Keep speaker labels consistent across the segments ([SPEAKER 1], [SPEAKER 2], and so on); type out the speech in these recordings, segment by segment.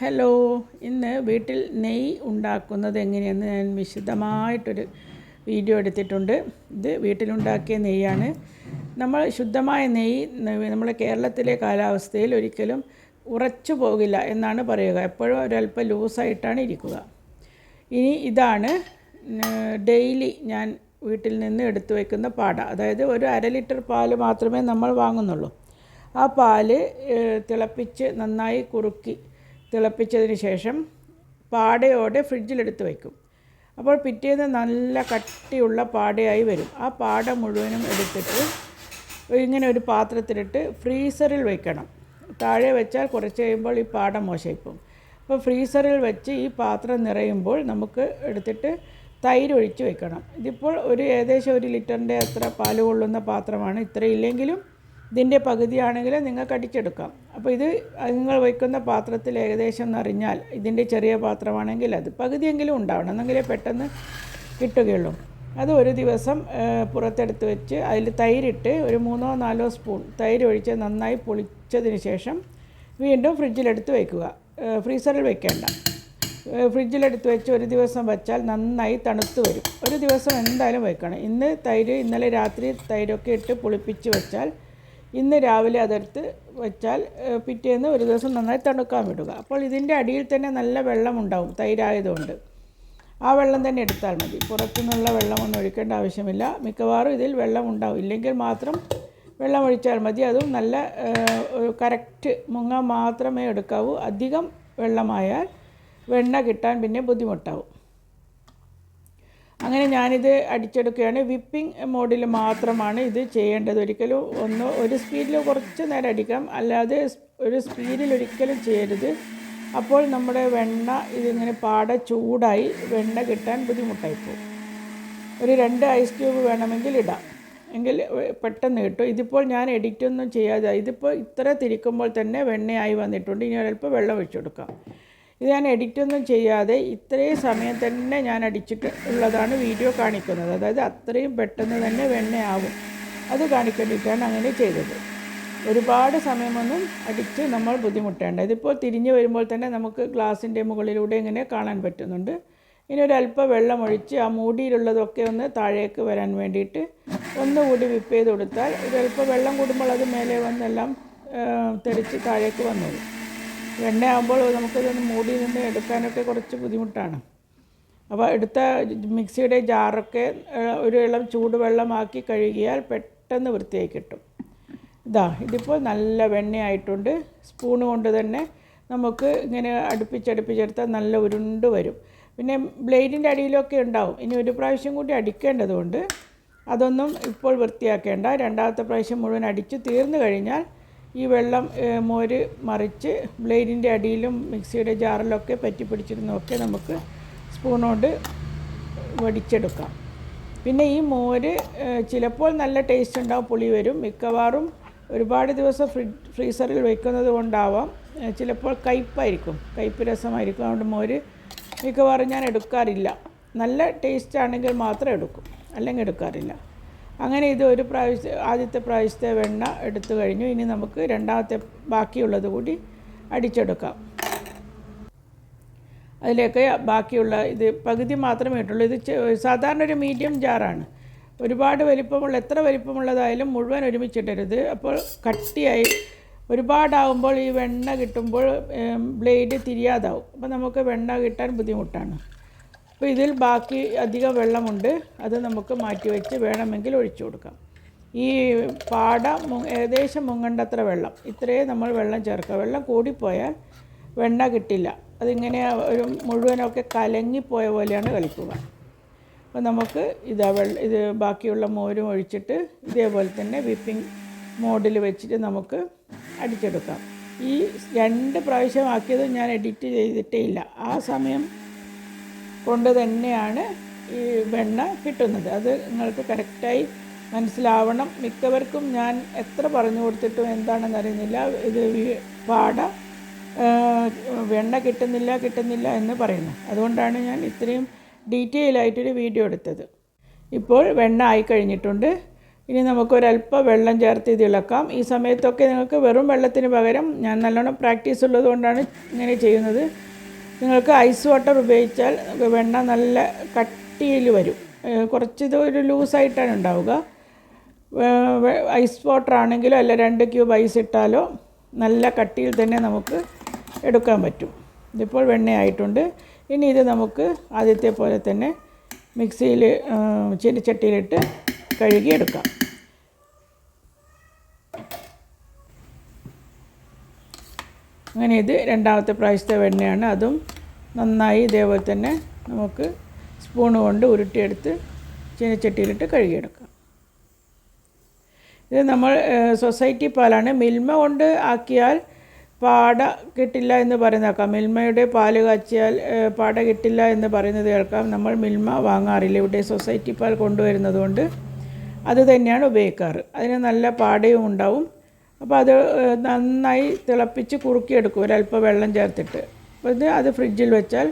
[SPEAKER 1] Hello ഇന്ന് വീട്ടിൽ നെയ്യ് ഉണ്ടാക്കുന്നത് എങ്ങനെയെന്ന് ഞാൻ വിശദമായിട്ടൊരു വീഡിയോ എടുത്തിട്ടുണ്ട്. ഇത് വീട്ടിലുണ്ടാക്കിയ നെയ്യാണ്. നമ്മൾ ശുദ്ധമായ നെയ്യ് നമ്മുടെ കേരളത്തിലെ കാലാവസ്ഥയിൽ ഒരിക്കലും ഉറച്ചു പോകില്ല എന്നാണ് പറയുക. എപ്പോഴും ഒരല്പം ലൂസായിട്ടാണ് ഇരിക്കുക. ഇനി ഇതാണ് ഡെയിലി ഞാൻ വീട്ടിൽ നിന്ന് എടുത്തു വയ്ക്കുന്ന പാട. അതായത് ഒരു അര ലിറ്റർ പാൽ മാത്രമേ നമ്മൾ വാങ്ങുന്നുള്ളൂ. ആ പാൽ തിളപ്പിച്ച് നന്നായി കുറുക്കി തിളപ്പിച്ചതിന് ശേഷം പാടയോടെ ഫ്രിഡ്ജിലെടുത്ത് വയ്ക്കും അപ്പോൾ പിറ്റേന്ന് നല്ല കട്ടിയുള്ള പാടയായി വരും. ആ പാട മുഴുവനും എടുത്തിട്ട് ഇങ്ങനെ ഒരു പാത്രത്തിലിട്ട് ഫ്രീസറിൽ വയ്ക്കണം താഴെ വെച്ചാൽ കുറച്ച് കഴിയുമ്പോൾ ഈ പാട മോശമായിപ്പോവും. അപ്പോൾ ഫ്രീസറിൽ വെച്ച് ഈ പാത്രം നിറയുമ്പോൾ നമുക്ക് എടുത്തിട്ട് തൈര് ഒഴിച്ച് വെക്കണം. ഇതിപ്പോൾ ഒരു ഏകദേശം ഒരു ലിറ്ററിന്റെ അത്ര പാൽ കൊള്ളുന്ന പാത്രമാണ്. ഇത്ര ഇല്ലെങ്കിലും ഇതിന്റെ പകുതിയാണെങ്കിൽ നിങ്ങൾക്ക് അടിച്ചെടുക്കാം. അപ്പോൾ ഇത് നിങ്ങൾ വയ്ക്കുന്ന പാത്രത്തിൽ ഏകദേശം നിറഞ്ഞാൽ ഇതിന്റെ ചെറിയ പാത്രമാണെങ്കിൽ അത് പകുതിയെങ്കിലും ഉണ്ടാവണം. എന്നെങ്കിലേ പെട്ടെന്ന് കിട്ടുകയുള്ളൂ. അത് ഒരു ദിവസം പുറത്തെടുത്ത് വെച്ച് അതിൽ തൈരിട്ട് ഒരു മൂന്നോ നാലോ സ്പൂൺ തൈര് ഒഴിച്ച് നന്നായി പൊളിച്ചതിന് ശേഷം വീണ്ടും ഫ്രിഡ്ജിലെടുത്ത് വയ്ക്കുക. ഫ്രീസറിൽ വെക്കേണ്ട ആ, ഫ്രിഡ്ജിലെടുത്ത് വെച്ച് ഒരു ദിവസം വെച്ചാൽ നന്നായി തണുത്ത് വരും. ഒരു ദിവസം എന്തായാലും വെക്കണം ഇന്ന് തൈര് ഇന്നലെ രാത്രി തൈരൊക്കെ ഇട്ട് പുളിപ്പിച്ച് വെച്ചാൽ ഇന്ന് രാവിലെ അതെടുത്ത് വെച്ചാൽ പിറ്റേന്ന് ഒരു ദിവസം നന്നായി തണുക്കാൻ വിടുക. അപ്പോൾ ഇതിന്റെ അടിയിൽ തന്നെ നല്ല വെള്ളം ഉണ്ടാവും തൈരായതുകൊണ്ട്. ആ വെള്ളം തന്നെ എടുത്താൽ മതി. പുറത്തുനിന്നുള്ള വെള്ളമൊന്നും ഒഴിക്കേണ്ട ആവശ്യമില്ല. മിക്കവാറും ഇതിൽ വെള്ളം ഉണ്ടാവും ഇല്ലെങ്കിൽ മാത്രം വെള്ളം ഒഴിച്ചാൽ മതി. അതും നല്ല കറക്റ്റ് മുങ്ങ മാത്രമേ എടുക്കാവൂ. അധികം വെള്ളമായാൽ വെണ്ണ കിട്ടാൻ പിന്നെ ബുദ്ധിമുട്ടാവും. അങ്ങനെ ഞാനിത് അടിച്ചെടുക്കുകയാണ്. വിപ്പിംഗ് മോഡിൽ മാത്രമാണ് ഇത് ചെയ്യേണ്ടത്. ഒരിക്കലും ഒന്ന് ഒരു സ്പീഡിൽ കുറച്ച് നേരം അടിക്കാം അല്ലാതെ ഒരു സ്പീഡിൽ ഒരിക്കലും ചെയ്യരുത്. അപ്പോൾ നമ്മുടെ വെണ്ണ ഇതിങ്ങനെ പാടെ ചൂടായി വെണ്ണ കിട്ടാൻ ബുദ്ധിമുട്ടായിപ്പോവും. ഒരു രണ്ട് ഐസ് ക്യൂബ് വേണമെങ്കിൽ ഇടാം. എങ്കിൽ പെട്ടെന്ന് കിട്ടും. ഇതിപ്പോൾ ഞാൻ എഡിറ്റൊന്നും ചെയ്യാതെ ഇതിപ്പോൾ ഇത്ര തിരിക്കുമ്പോൾ തന്നെ വെണ്ണയായി വന്നിട്ടുണ്ട്. ഇനി ഒരല്പം വെള്ളം ഒഴിച്ചു കൊടുക്കാം. ഇത് ഞാൻ എഡിറ്റൊന്നും ചെയ്യാതെ ഇത്രയും സമയം തന്നെ ഞാൻ അടിച്ചിട്ട് ഉള്ളതാണ് വീഡിയോ കാണിക്കുന്നത്. അതായത് അത്രയും പെട്ടെന്ന് തന്നെ വെണ്ണയാവും. അത് കാണിക്കേണ്ടിയിട്ടാണ് അങ്ങനെ ചെയ്തത്. ഒരുപാട് സമയമൊന്നും അടിച്ച് നമ്മൾ ബുദ്ധിമുട്ടേണ്ട. ഇതിപ്പോൾ തിരിഞ്ഞു വരുമ്പോൾ തന്നെ നമുക്ക് ഗ്ലാസിന്റെ മുകളിലൂടെ ഇങ്ങനെ കാണാൻ പറ്റുന്നുണ്ട്. ഇനി ഒരു അല്പം വെള്ളം ഒഴിച്ച് ആ മൂടിയിലുള്ളതൊക്കെ ഒന്ന് താഴേക്ക് വരാൻ വേണ്ടിയിട്ട് ഒന്നുകൂടി വിപ്പ് ചെയ്ത് കൊടുത്താൽ ഒരല്പം വെള്ളം കൂടുമ്പോൾ അത് മേലെ വന്നെല്ലാം തെളിച്ച് താഴേക്ക് വന്നോളും. എണ്ണയാകുമ്പോൾ നമുക്കിതൊന്ന് മൂടി നിന്ന് എടുക്കാനൊക്കെ കുറച്ച് ബുദ്ധിമുട്ടാണ്. അപ്പോൾ എടുത്ത മിക്സിയുടെ ജാറൊക്കെ ഒരു ഇളം ചൂടുവെള്ളമാക്കി കഴുകിയാൽ പെട്ടെന്ന് വൃത്തിയായി കിട്ടും. ഇതാ ഇതിപ്പോൾ നല്ല വെണ്ണയായിട്ടുണ്ട്. സ്പൂൺ കൊണ്ട് തന്നെ നമുക്ക് ഇങ്ങനെ അടുപ്പിച്ചടുപ്പിച്ചെടുത്താൽ നല്ല ഉരുണ്ട് വരും. പിന്നെ ബ്ലേഡിന്റെ അടിയിലൊക്കെ ഉണ്ടാവും. ഇനി ഒരു പ്രാവശ്യം കൂടി അടിക്കേണ്ടതുകൊണ്ട് അതൊന്നും ഇപ്പോൾ വൃത്തിയാക്കേണ്ട. രണ്ടാമത്തെ പ്രാവശ്യം മുഴുവൻ അടിച്ച് തീർന്നു കഴിഞ്ഞാൽ ഈ വെള്ളം മോര് മറിച്ച് ബ്ലേഡിന്റെ അടിയിലും മിക്സിയുടെ ജാറിലൊക്കെ പറ്റി പിടിച്ചിരുന്നൊക്കെ നമുക്ക് സ്പൂൺ കൊണ്ട് വടിച്ചെടുക്കാം. പിന്നെ ഈ മോര് ചിലപ്പോൾ നല്ല ടേസ്റ്റ് ഉണ്ടാവും പുളി വരും. മിക്കവാറും ഒരുപാട് ദിവസം ഫ്രി ഫ്രീസറിൽ വെക്കുന്നത് കൊണ്ടാവാം. ചിലപ്പോൾ കയ്പ്പായിരിക്കും കയ്പ്പ് രസമായിരിക്കും. അതുകൊണ്ട് മോര് മിക്കവാറും ഞാൻ എടുക്കാറില്ല. നല്ല ടേസ്റ്റ് ആണെങ്കിൽ മാത്രം എടുക്കും അല്ലെങ്കിൽ എടുക്കാറില്ല. അങ്ങനെ ഇത് ഒരു പ്രാവശ്യം ആദ്യത്തെ പ്രാവശ്യത്തെ വെണ്ണ എടുത്തു കഴിഞ്ഞു. ഇനി നമുക്ക് രണ്ടാമത്തെ ബാക്കിയുള്ളത് കൂടി അടിച്ചെടുക്കാം. അതിലേക്ക് ബാക്കിയുള്ള ഇത് പകുതി മാത്രമേ ഇട്ടുള്ളൂ. ഇത് സാധാരണ ഒരു മീഡിയം ജാറാണ്. ഒരുപാട് വലിപ്പമുള്ള എത്ര വലിപ്പമുള്ളതായാലും മുഴുവൻ ഒരുമിച്ചിട്ടരുത്. അപ്പോൾ കട്ടിയായി ഒരുപാടാവുമ്പോൾ ഈ വെണ്ണ കിട്ടുമ്പോൾ ബ്ലേഡ് തിരിയാതാവും. അപ്പോൾ നമുക്ക് വെണ്ണ കിട്ടാൻ ബുദ്ധിമുട്ടാണ്. അപ്പോൾ ഇതിൽ ബാക്കി അധികം വെള്ളമുണ്ട്. അത് നമുക്ക് മാറ്റി വെച്ച് വേണമെങ്കിൽ ഒഴിച്ചു കൊടുക്കാം. ഈ പാട ഏകദേശം മുങ്ങണ്ടത്ര വെള്ളം. ഇത്രയേ നമ്മൾ വെള്ളം ചേർക്കുക. വെള്ളം കൂടിപ്പോയാൽ വെണ്ണ കിട്ടില്ല. അതിങ്ങനെ ഒരു മുഴുവനൊക്കെ കലങ്ങിപ്പോയ പോലെയാണ് കളിക്കുക. അപ്പോൾ നമുക്ക് ഇതാ വെള്ളം ഇത് ബാക്കിയുള്ള മോരും ഒഴിച്ചിട്ട് ഇതേപോലെ തന്നെ വിപ്പിംഗ് മോഡിൽ വെച്ചിട്ട് നമുക്ക് അടിച്ചെടുക്കാം. ഈ രണ്ട് പ്രാവശ്യം ആക്കിയത് ഞാൻ എഡിറ്റ് ചെയ്തിട്ടേ ഇല്ല. ആ സമയം കൊണ്ട് തന്നെയാണ് ഈ വെണ്ണ കിട്ടുന്നത്. അത് നിങ്ങൾക്ക് കറക്റ്റായി മനസ്സിലാവണം. മിക്കവർക്കും ഞാൻ എത്ര പറഞ്ഞു കൊടുത്തിട്ടും എന്താണെന്ന് അറിയുന്നില്ല. ഇത് പാട വെണ്ണ കിട്ടുന്നില്ല കിട്ടുന്നില്ല എന്ന് പറയുന്നു. അതുകൊണ്ടാണ് ഞാൻ ഇത്രയും ഡീറ്റെയിൽ ആയിട്ടൊരു വീഡിയോ എടുത്തത്. ഇപ്പോൾ വെണ്ണ ആയി കഴിഞ്ഞിട്ടുണ്ട്. ഇനി നമുക്കൊരല്പം വെള്ളം ചേർത്ത് ഇത് ഇളക്കാം. ഈ സമയത്തൊക്കെ നിങ്ങൾക്ക് വെറും വെള്ളത്തിന് പകരം ഞാൻ നല്ലോണം പ്രാക്ടീസ് ഉള്ളതുകൊണ്ടാണ് ഇങ്ങനെ ചെയ്യുന്നത്. നിങ്ങൾക്ക് ഐസ് വാട്ടർ ഉപയോഗിച്ചാൽ വെണ്ണ നല്ല കട്ടിയിൽ വരും. കുറച്ചിത് ഒരു ലൂസായിട്ടാണ് ഉണ്ടാവുക. ഐസ് വാട്ടർ ആണെങ്കിലോ അല്ല രണ്ട് ക്യൂബ് ഐസ് ഇട്ടാലോ നല്ല കട്ടിയിൽ തന്നെ നമുക്ക് എടുക്കാൻ പറ്റും. ഇതിപ്പോൾ വെണ്ണയായിട്ടുണ്ട്. ഇനി ഇത് നമുക്ക് ആദ്യത്തെ പോലെ തന്നെ മിക്സിയിൽ ചെടിച്ചട്ടിയിലിട്ട് കഴുകിയെടുക്കാം. അങ്ങനെ ഇത് രണ്ടാമത്തെ പ്രാവശ്യത്തെ വെണ്ണയാണ്. അതും നന്നായി ഇതേപോലെ തന്നെ നമുക്ക് സ്പൂൺ കൊണ്ട് ഉരുട്ടിയെടുത്ത് ചീനച്ചട്ടിയിലിട്ട് കഴുകിയെടുക്കാം. ഇത് നമ്മൾ സൊസൈറ്റി പാലാണ്. മിൽമ കൊണ്ട് ആക്കിയാൽ പാട കിട്ടില്ല എന്ന് പറയുന്നേക്കാം മിൽമയുടെ പാൽ കാച്ചിയാൽ പാട കിട്ടില്ല എന്ന് പറയുന്നത് കേൾക്കാം. നമ്മൾ മിൽമ വാങ്ങാറില്ല. ഇവിടെ സൊസൈറ്റി പാൽ കൊണ്ടുവരുന്നത് കൊണ്ട് അത് തന്നെയാണ് ഉപയോഗിക്കാറ്. അതിന് നല്ല പാടയും ഉണ്ടാവും. അപ്പോൾ അത് നന്നായി തിളപ്പിച്ച് കുറുക്കിയെടുക്കും. ഒരല്പം വെള്ളം ചേർത്തിട്ട്. അപ്പോൾ ഇത് അത് ഫ്രിഡ്ജിൽ വെച്ചാൽ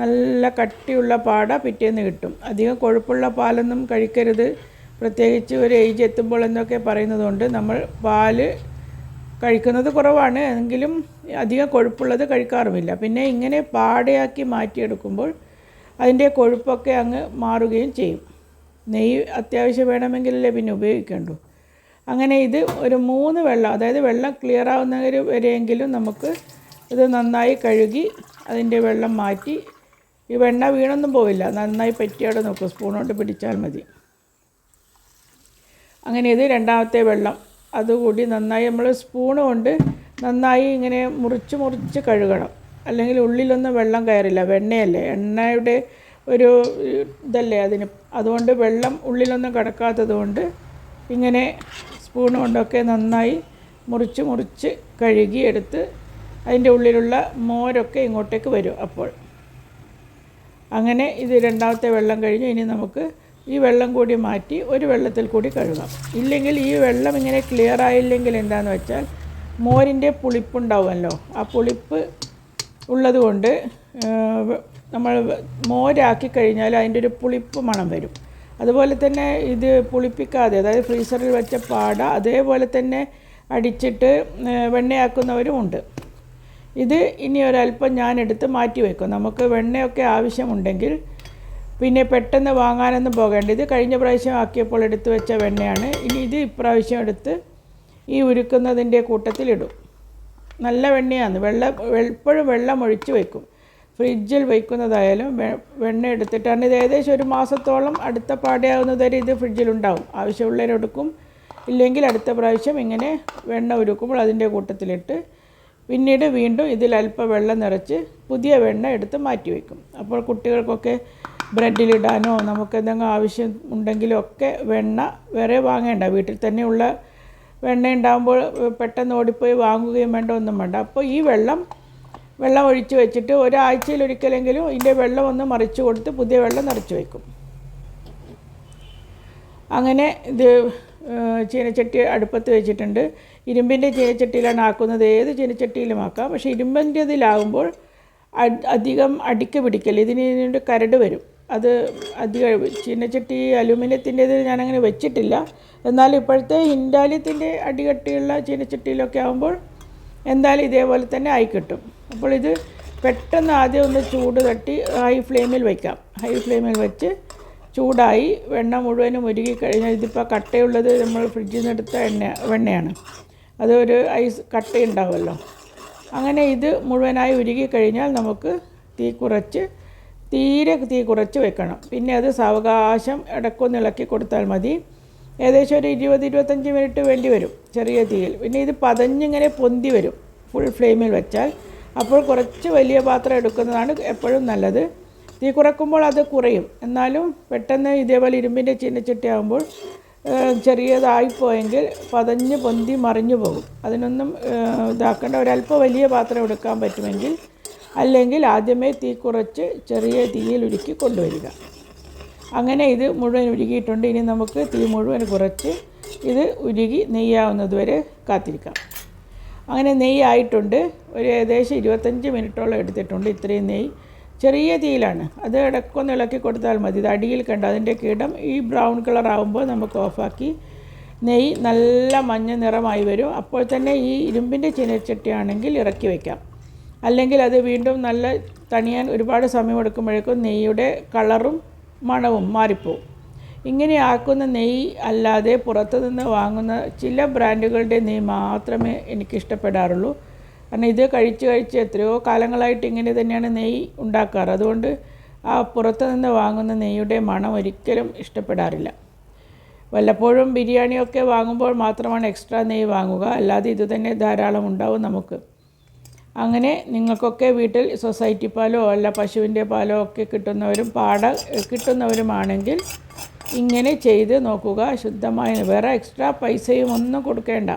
[SPEAKER 1] നല്ല കട്ടിയുള്ള പാട പിറ്റേന്ന് കിട്ടും. അധികം കൊഴുപ്പുള്ള പാലൊന്നും കഴിക്കരുത്. പ്രത്യേകിച്ച് ഒരു ഏജ് എത്തുമ്പോൾ എന്നൊക്കെ പറയുന്നത് കൊണ്ട് നമ്മൾ പാൽ കഴിക്കുന്നത് കുറവാണ്. എങ്കിലും അധികം കൊഴുപ്പുള്ളത് കഴിക്കാറുമില്ല. പിന്നെ ഇങ്ങനെ പാടയാക്കി മാറ്റിയെടുക്കുമ്പോൾ അതിന്റെ കൊഴുപ്പൊക്കെ അങ്ങ് മാറുകയും ചെയ്യും. നെയ്യ് അത്യാവശ്യം വേണമെങ്കിലല്ലേ പിന്നെ ഉപയോഗിക്കേണ്ടൂ. അങ്ങനെ ഇത് ഒരു മൂന്ന് വെള്ളം അതായത് വെള്ളം ക്ലിയർ ആവുന്ന വരെയെങ്കിലും നമുക്ക് ഇത് നന്നായി കഴുകി അതിന്റെ വെള്ളം മാറ്റി ഈ വെണ്ണ വീണൊന്നും പോവില്ല നന്നായി പറ്റിയോടെ നോക്കും സ്പൂൺ കൊണ്ട് പിടിച്ചാൽ മതി. അങ്ങനെ ഇത് രണ്ടാമത്തെ വെള്ളം അതുകൂടി നന്നായി നമ്മൾ സ്പൂണ് കൊണ്ട് നന്നായി ഇങ്ങനെ മുറിച്ച് മുറിച്ച് കഴുകണം. അല്ലെങ്കിൽ ഉള്ളിലൊന്നും വെള്ളം കയറില്ല വെണ്ണയല്ലേ എണ്ണയുടെ ഒരു ഇതല്ലേ അതിന്. അതുകൊണ്ട് വെള്ളം ഉള്ളിലൊന്നും കിടക്കാത്തത് കൊണ്ട് ഇങ്ങനെ സ്പൂൺ കൊണ്ടൊക്കെ നന്നായി മുറിച്ച് മുറിച്ച് കഴുകി എടുത്ത് അതിന്റെ ഉള്ളിലുള്ള മോരൊക്കെ ഇങ്ങോട്ടേക്ക് വരും അപ്പോൾ. അങ്ങനെ ഇത് രണ്ടാമത്തെ വെള്ളം കഴിഞ്ഞ്. ഇനി നമുക്ക് ഈ വെള്ളം കൂടി മാറ്റി ഒരു വെള്ളത്തിൽ കൂടി കഴുകാം. ഇല്ലെങ്കിൽ ഈ വെള്ളം ഇങ്ങനെ ക്ലിയർ ആയില്ലെങ്കിൽ എന്താണെന്ന് വെച്ചാൽ മോരിന്റെ പുളിപ്പുണ്ടാവുമല്ലോ. ആ പുളിപ്പ് ഉള്ളതുകൊണ്ട് നമ്മൾ മോരാക്കി കഴിഞ്ഞാൽ അതിന്റെ ഒരു പുളിപ്പ് മണം വരും. അതുപോലെ തന്നെ ഇത് പുളിപ്പിക്കാതെ അതായത് ഫ്രീസറിൽ വെച്ച പാട അതേപോലെ തന്നെ അടിച്ചിട്ട് വെണ്ണയാക്കുന്നവരും ഉണ്ട്. ഇത് ഇനി ഒരല്പം ഞാൻ എടുത്ത് മാറ്റി വയ്ക്കും നമുക്ക് വെണ്ണയൊക്കെ ആവശ്യമുണ്ടെങ്കിൽ പിന്നെ പെട്ടെന്ന് വാങ്ങാനൊന്നും പോകേണ്ട. ഇത് കഴിഞ്ഞ പ്രാവശ്യം ആക്കിയപ്പോൾ എടുത്തു വെച്ച വെണ്ണയാണ്. ഇനി ഇത് ഇപ്രാവശ്യം എടുത്ത് ഈ ഉരുക്കുന്നതിന്റെ കൂട്ടത്തിലിടും. നല്ല വെണ്ണയാണ്. വെള്ളം എപ്പോഴും വെള്ളം ഒഴിച്ച് വെക്കും. ഫ്രിഡ്ജിൽ വയ്ക്കുന്നതായാലും വെണ്ണ എടുത്തിട്ടാണ് ഇത് ഏകദേശം ഒരു മാസത്തോളം അടുത്ത പാടയാവുന്നത് വരെ ഇത് ഫ്രിഡ്ജിലുണ്ടാവും. ആവശ്യമുള്ളവരെടുക്കും. ഇല്ലെങ്കിൽ അടുത്ത പ്രാവശ്യം ഇങ്ങനെ വെണ്ണ ഉരുക്കുമ്പോൾ അതിന്റെ കൂട്ടത്തിലിട്ട് പിന്നീട് വീണ്ടും ഇതിൽ അല്പം വെള്ളം നിറച്ച് പുതിയ വെണ്ണ എടുത്ത് മാറ്റി വയ്ക്കും. അപ്പോൾ കുട്ടികൾക്കൊക്കെ ബ്രെഡിലിടാനോ നമുക്ക് എന്തെങ്കിലും ആവശ്യം ഉണ്ടെങ്കിലോ ഒക്കെ വെണ്ണ വേറെ വാങ്ങേണ്ട. വീട്ടിൽ തന്നെയുള്ള വെണ്ണ ഉണ്ടാകുമ്പോൾ പെട്ടെന്ന് ഓടിപ്പോയി വാങ്ങുകയും വേണ്ട ഒന്നും വേണ്ട. അപ്പോൾ ഈ വെള്ളം വെള്ളം ഒഴിച്ച് വെച്ചിട്ട് ഒരാഴ്ചയിൽ ഒരിക്കലെങ്കിലും ഇതിന്റെ വെള്ളം ഒന്ന് മറിച്ച് കൊടുത്ത് പുതിയ വെള്ളം നിറച്ച് വയ്ക്കും അങ്ങനെ ഇത് ചീനച്ചട്ടി അടുപ്പത്ത് വെച്ചിട്ടുണ്ട്. ഇരുമ്പിന്റെ ചീനച്ചട്ടിയിലാണ് ആക്കുന്നത്. ഏത് ചീനച്ചട്ടിയിലും ആക്കാം. പക്ഷേ ഇരുമ്പിന്റെ ഇതിലാകുമ്പോൾ അധികം അടിക്ക് പിടിക്കൽ ഇതിന് കരട് വരും. അത് അധികം ചീനച്ചട്ടി അലുമിനിയത്തിന്റേത് ഞാനങ്ങനെ വെച്ചിട്ടില്ല. എന്നാൽ ഇപ്പോഴത്തെ ഇൻഡാലിയത്തിന്റെ അടികട്ടിയുള്ള ചീനച്ചട്ടിയിലൊക്കെ ആകുമ്പോൾ എന്തായാലും ഇതേപോലെ തന്നെ ആയി കിട്ടും. അപ്പോൾ ഇത് പെട്ടെന്ന് ആദ്യം ഒന്ന് ചൂട് തട്ടി ഹൈ ഫ്ലെയിമിൽ വയ്ക്കാം ഹൈ ഫ്ലെയിമിൽ വെച്ച് ചൂടായി വെണ്ണ മുഴുവനും ഉരുകി കഴിഞ്ഞാൽ ഇതിപ്പോൾ കട്ടയുള്ളത് നമ്മൾ ഫ്രിഡ്ജിൽ നിന്ന് എടുത്ത എണ്ണ വെണ്ണയാണ്. അതൊരു ഐസ് കട്ടയുണ്ടാവുമല്ലോ അങ്ങനെ ഇത് മുഴുവനായി ഉരുകി കഴിഞ്ഞാൽ നമുക്ക് തീ കുറച്ച് തീരെ തീ കുറച്ച് വെക്കണം. പിന്നെ അത് സാവകാശം ഇടക്കൊന്ന് ഇളക്കി കൊടുത്താൽ മതി. ഏകദേശം ഒരു ഇരുപത് ഇരുപത്തഞ്ച് മിനിറ്റ് വേണ്ടി വരും ചെറിയ തീയിൽ. പിന്നെ ഇത് പതഞ്ഞിങ്ങനെ പൊന്തി വരും. ഫുൾ ഫ്ലെയിമിൽ വെച്ചാൽ. അപ്പോൾ കുറച്ച് വലിയ പാത്രം എടുക്കുന്നതാണ് എപ്പോഴും നല്ലത്. തീ കുറക്കുമ്പോൾ അത് കുറയും. എന്നാലും പെട്ടെന്ന് ഇതേപോലെ ഇരുമ്പിന്റെ ചീനച്ചട്ടി ആകുമ്പോൾ ഏഹ്, ചെറിയതായിപ്പോയെങ്കിൽ പതഞ്ഞ് പൊന്തി മറിഞ്ഞു പോകും. അതിനൊന്നും ഇതാക്കേണ്ട. ഒരല്പം വലിയ പാത്രം എടുക്കാൻ പറ്റുമെങ്കിൽ അല്ലെങ്കിൽ ആദ്യമേ തീ കുറച്ച് ചെറിയ തീയിൽ ഉരുക്കി കൊണ്ടുവരിക. അങ്ങനെ ഇത് മുഴുവൻ ഉരുകിയിട്ടുണ്ട്. ഇനി നമുക്ക് തീ മുഴുവൻ കുറച്ച് ഇത് ഉരുകി നെയ്യാവുന്നതുവരെ കാത്തിരിക്കാം. അങ്ങനെ നെയ്യായിട്ടുണ്ട്. ഒരു ഏകദേശം ഇരുപത്തഞ്ച് മിനിറ്റോളം എടുത്തിട്ടുണ്ട് ഇത്രയും നെയ്യ്. ചെറിയ തീയിലാണ്. അത് ഇടക്കൊന്ന് ഇളക്കി കൊടുത്താൽ മതി. ഇത് അടിയിൽ കണ്ട അതിന്റെ കീടം ഈ ബ്രൗൺ കളർ ആകുമ്പോൾ നമുക്ക് ഓഫാക്കി നെയ്യ് നല്ല മഞ്ഞ നിറമായി വരും. അപ്പോൾ തന്നെ ഈ ഇരുമ്പിന്റെ ചീനച്ചട്ടിയാണെങ്കിൽ ഇറക്കി വയ്ക്കാം അല്ലെങ്കിൽ അത് വീണ്ടും നല്ല തണിയാൻ ഒരുപാട് സമയം എടുക്കുമ്പോഴേക്കും നെയ്യുടെ കളറും മണവും മാറിപ്പോവും. ഇങ്ങനെ ആക്കുന്ന നെയ്യ് അല്ലാതെ പുറത്തുനിന്ന് വാങ്ങുന്ന ചില ബ്രാൻഡുകളുടെ നെയ്യ് മാത്രമേ എനിക്കിഷ്ടപ്പെടാറുള്ളൂ. കാരണം ഇത് കഴിച്ച് കഴിച്ച് എത്രയോ കാലങ്ങളായിട്ട് ഇങ്ങനെ തന്നെയാണ് നെയ്യ് ഉണ്ടാക്കാറ്. അതുകൊണ്ട് ആ പുറത്തുനിന്ന് വാങ്ങുന്ന നെയ്യുടെ മണം ഒരിക്കലും ഇഷ്ടപ്പെടാറില്ല. വല്ലപ്പോഴും ബിരിയാണിയൊക്കെ വാങ്ങുമ്പോൾ മാത്രമാണ് എക്സ്ട്രാ നെയ്യ് വാങ്ങുക. അല്ലാതെ ഇതുതന്നെ ധാരാളം ഉണ്ടാവും നമുക്ക്. അങ്ങനെ നിങ്ങൾക്കൊക്കെ വീട്ടിൽ സൊസൈറ്റി പാലോ അല്ല പശുവിന്റെ പാലോ ഒക്കെ കിട്ടുന്നവരും പാട കിട്ടുന്നവരുമാണെങ്കിൽ ഇങ്ങനെ ചെയ്ത് നോക്കുക ശുദ്ധമായ. വേറെ എക്സ്ട്രാ പൈസയും ഒന്നും കൊടുക്കേണ്ട.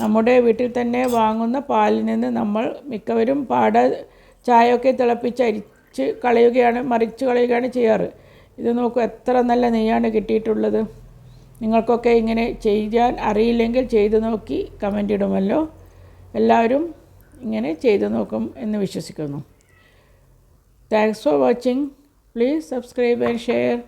[SPEAKER 1] നമ്മുടെ വീട്ടിൽ തന്നെ വാങ്ങുന്ന പാലിൽ നിന്ന് നമ്മൾ മിക്കവരും പാട ചായയൊക്കെ തിളപ്പിച്ച് അരിച്ച് കളയുകയാണ് മറിച്ച് കളയുകയാണ് ചെയ്യാറ്. ഇത് നോക്കൂ എത്ര നല്ല നെയ്യാണ് കിട്ടിയിട്ടുള്ളത്. നിങ്ങൾക്കൊക്കെ ഇങ്ങനെ ചെയ്യാൻ അറിയില്ലെങ്കിൽ ചെയ്തു നോക്കി കമന്റ് ഇടുമല്ലോ. എല്ലാവരും ഇങ്ങനെ ചെയ്തു നോക്കും എന്ന് വിശ്വസിക്കുന്നു. Thanks for watching please subscribe and share